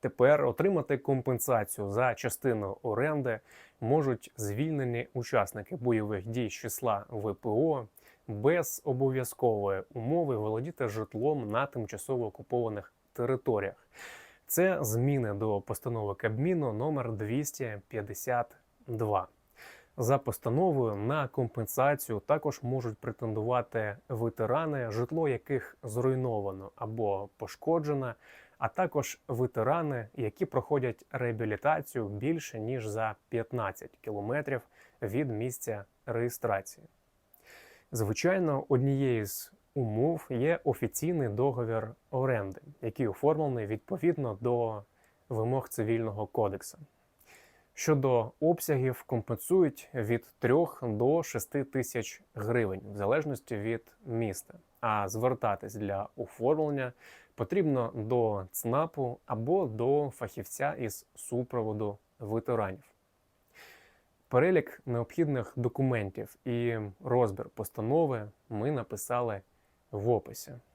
Тепер отримати компенсацію за частину оренди можуть звільнені учасники бойових дій з числа ВПО без обов'язкової умови володіти житлом на тимчасово окупованих територіях. Це зміни до постанови Кабміну номер 252. За постановою на компенсацію також можуть претендувати ветерани, житло яких зруйновано або пошкоджено, а також ветерани, які проходять реабілітацію більше ніж за 15 кілометрів від місця реєстрації. Звичайно, однією з умов є офіційний договір оренди, який оформлений відповідно до вимог цивільного кодексу. Щодо обсягів компенсують від 3 до 6 тисяч гривень в залежності від міста. А звертатись для оформлення потрібно до ЦНАПу або до фахівця із супроводу ветеранів. Перелік необхідних документів і розбір постанови ми написали в описі.